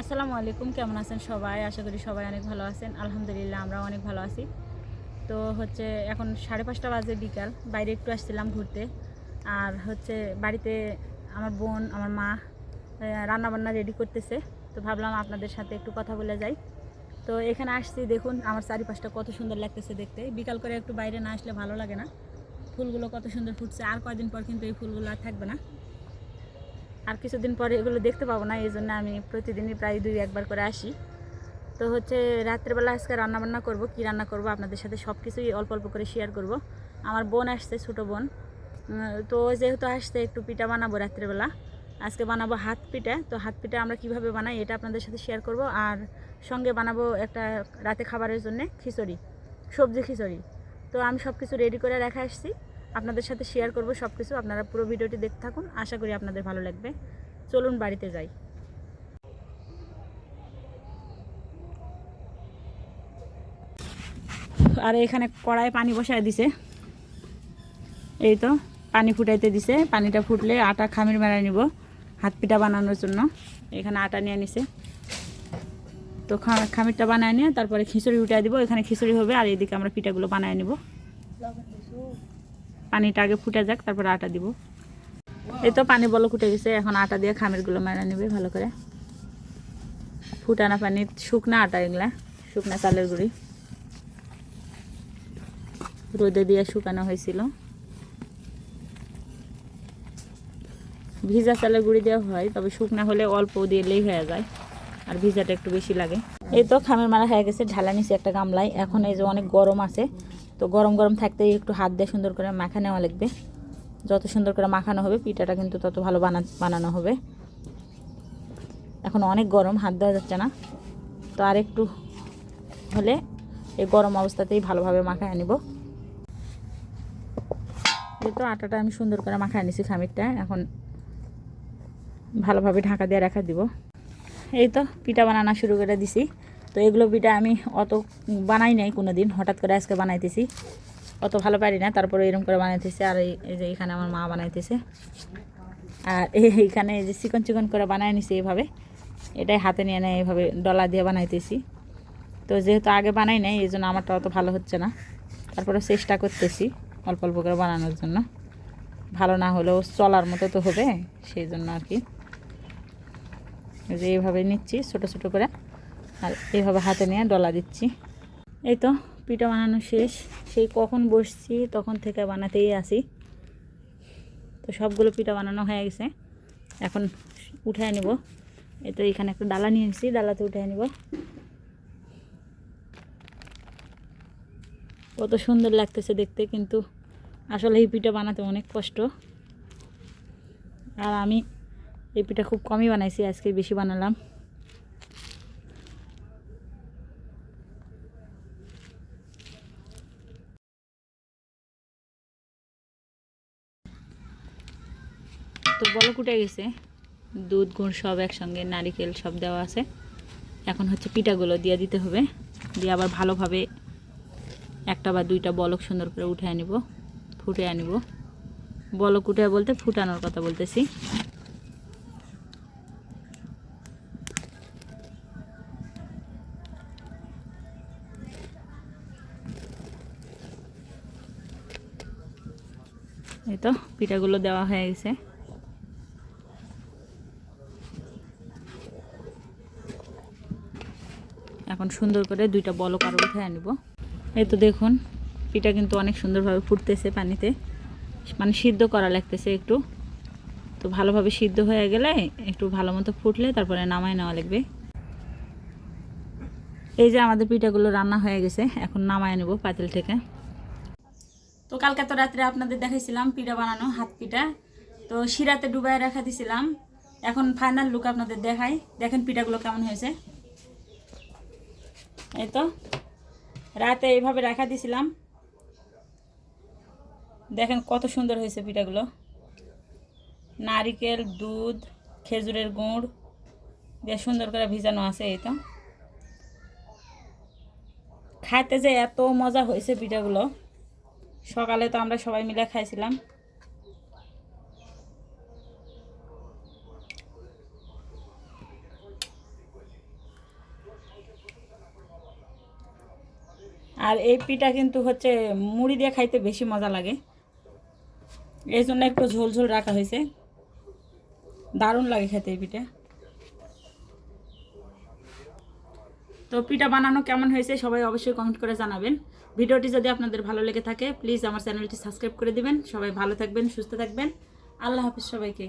আসসালামু আলাইকুম, কেমন আছেন সবাই? আশা করি সবাই অনেক ভালো আছেন। আলহামদুলিল্লাহ, আমরাও অনেক ভালো আছি। তো হচ্ছে এখন সাড়ে পাঁচটা বাজে বিকাল, বাইরে একটু আসছিলাম ঘুরতে। আর হচ্ছে বাড়িতে আমার বোন, আমার মা রান্না বান্না রেডি করতেছে। তো ভাবলাম আপনাদের সাথে একটু কথা বলে যাই। তো এখানে আসছি, দেখুন আমার চারিপাশটা কত সুন্দর লাগতেছে দেখতে। বিকাল করে একটু বাইরে না আসলে ভালো লাগে না। ফুলগুলো কত সুন্দর ফুটছে, আর কয়দিন পর কিন্তু এই ফুলগুলো আর থাকবে না। আর কিছুদিন পরে এগুলো দেখতে পাবো না, এই জন্য আমি প্রতিদিনই প্রায় দুই একবার করে আসি। তো হচ্ছে রাত্রেবেলা আজকে রান্নাবান্না করব, কি রান্না করব আপনাদের সাথে সব কিছুই অল্প অল্প করে শেয়ার করব। আমার বোন আসছে, ছোটো বোন। তো যেহেতু আসছে, একটু পিঠা বানাবো রাত্রেবেলা। আজকে বানাবো হাত পিঠা। তো হাত পিঠা আমরা কীভাবে বানাই এটা আপনাদের সাথে শেয়ার করব। আর সঙ্গে বানাবো একটা রাতে খাবারের জন্য খিচুড়ি, সবজি খিচুড়ি। তো আমি সব কিছু রেডি করে রেখে আসছি। আপনাদের সাথে শেয়ার করব সব কিছু আপনারা পুরো ভিডিওটি দেখতে থাকুন। আশা করি আপনাদের ভালো লাগবে। চলুন বাড়িতে যাই। আর এখানে কড়াই পানি বসায় দিছে। এই তো, পানি ফুটাইতে দিছে। পানিটা ফুটলে আটা খামির মেলায় নিব। হাত পিঠা বানানোর জন্য। এখানে আটা নিয়ে নিছে। তো খামিরটা বানায় নিয়ে তারপরে খিচুড়ি উঠাই দিব। এখানে খিচুড়ি হবে আর এদিকে আমরা পিঠাগুলো বানায় নিব। পানিটা আগে ফুটে যাক, তারপরে আটা দিব। এই তো পানি বলো ফুটে গেছে, এখন আটা দিয়ে খামিরগুলো মেরা নেবে ভালো করে। ফুটানা পানি শুকনা আটা এগুলা, শুকনা চালের গুঁড়ি। রোদে দিয়ে শুকানো হয়েছিল। ভিজা চালের গুঁড়ি দেওয়া হয়, তবে শুকনা হলে অল্প দিলেই হয়ে যায়, আর ভিজাটা একটু বেশি লাগে। এই তো খামের মারা হয়ে গেছে, ঢালা নিচে একটা গামলায়। এখন এই যে অনেক গরম আছে তো গরম গরম থাকতেই একটু হাত দিয়ে সুন্দর করে মাখা নেওয়া লাগবে। যত সুন্দর করে মাখানো হবে, পিঠাটা কিন্তু তত ভালো বানা, বানানো হবে। এখন অনেক গরম, হাত দেওয়া যাচ্ছে না। তো আর একটু হলে এই গরম অবস্থাতেই ভালোভাবে মাখায় নিব। তো আটাটা আমি সুন্দর করে মাখায় নিছি খামিরটা। এখন ভালোভাবে ঢাকা দিয়ে রাখা দিব। এই তো পিঠা বানানো শুরু করে দিছি। তো এগুলো পিঠা আমি অত বানাই নাই কোনো দিন হঠাৎ করে আজকে বানাইতেছি। অত ভালো পারি না, তারপরে এরকম করে বানাইতেছে। আর এই যে এখানে আমার মা বানাইতেছে। আর এই- এইখানে যে চিকন চিকন করে বানাই নিছি এইভাবে এটাই হাতে নিয়ে নেয় এইভাবে ডলা দিয়ে বানাইতেছি। তো যেহেতু আগে বানাই নাই, এই জন্য আমারটা অত ভালো হচ্ছে না। তারপরে চেষ্টা করতেছি অল্প অল্প করে বানানোর জন্য। ভালো না হলেও চলার মতো তো হবে, সেই জন্য আর কি। যে এইভাবে নিচ্ছি ছোট ছোট করে। আর এইভাবে হাতে নিয়ে ডলা দিচ্ছি। এই তো পিঠা বানানো শেষ। সেই কখন বসছি তখন থেকে বানাতেই আসি। তো সবগুলো পিঠা বানানো হয়ে গেছে। এখন উঠায় নিব। এই তো এখানে একটা ডালা নিয়ে এসেছি, ডালাতে উঠায় নিব। কত সুন্দর লাগতেছে দেখতে, কিন্তু আসলে এই পিঠা বানাতে অনেক কষ্ট। আর আমি এই পিঠা খুব কমই বানাইছি, আজকে বেশি বানালাম। তো বলো কুটে গেছে। দুধ, গুড় সব একসঙ্গে, নারিকেল সব দেওয়া আছে। এখন হচ্ছে পিঠাগুলো দিয়ে দিতে হবে। দিয়ে আবার ভালোভাবে একটা বা দুইটা বলক সুন্দর করে উঠে আনিব ফুটে আনিব। বলক উঠে বলতে ফুটানোর কথা বলতেছি। এই তো, পিঠাগুলো দেওয়া হয়ে গেছে। এখন সুন্দর করে দুইটা বলক আরও উঠে আনিব। এই তো দেখুন, পিঠা কিন্তু অনেক সুন্দরভাবে ফুটতেছে পানিতে। মানে সিদ্ধ করা লাগতেছে একটু। তো ভালোভাবে সিদ্ধ হয়ে গেলে একটু ভালো মতো ফুটলে তারপরে নামায় নেওয়া লাগবে। এই যে আমাদের পিঠাগুলো রান্না হয়ে গেছে, এখন নামায় নেব পাতিল থেকে। তো কালকে তো রাত্রে আপনাদের দেখাইছিলাম পিঠা বানানো, হাত পিঠা। তো শিরাতে ডুবাই রাখা দিছিলাম। এখন ফাইনাল লুক আপনাদের দেখাই। দেখেন পিঠাগুলো কেমন হয়েছে। এই তো। রাতে এইভাবে রাখা দিছিলাম। দেখেন কত সুন্দর হয়েছে পিঠাগুলো। নারিকেল, দুধ, খেজুরের গুড় দিয়ে সুন্দর করে ভিজানো আছে এই তো। খাইতে যে এত মজা হয়েছে পিঠাগুলো। সকালে তো আমরা সবাই মিলে খাইছিলাম। আর এই পিঠা কিন্তু হচ্ছে মুড়ি দিয়ে খাইতে বেশি মজা লাগে। এই জন্য একটু ঝোল ঝোল রাখা হয়েছে। দারুণ লাগে খেতে এই পিঠা। তো পিঠা বানানো কেমন হয়েছে সবাই অবশ্যই কমেন্ট করে জানাবেন। ভিডিওটি যদি আপনাদের ভালো লেগে থাকে প্লিজ আমার চ্যানেলটি সাবস্ক্রাইব করে দিবেন। সবাই ভালো থাকবেন, সুস্থ থাকবেন। আল্লাহ হাফিজ সবাইকে।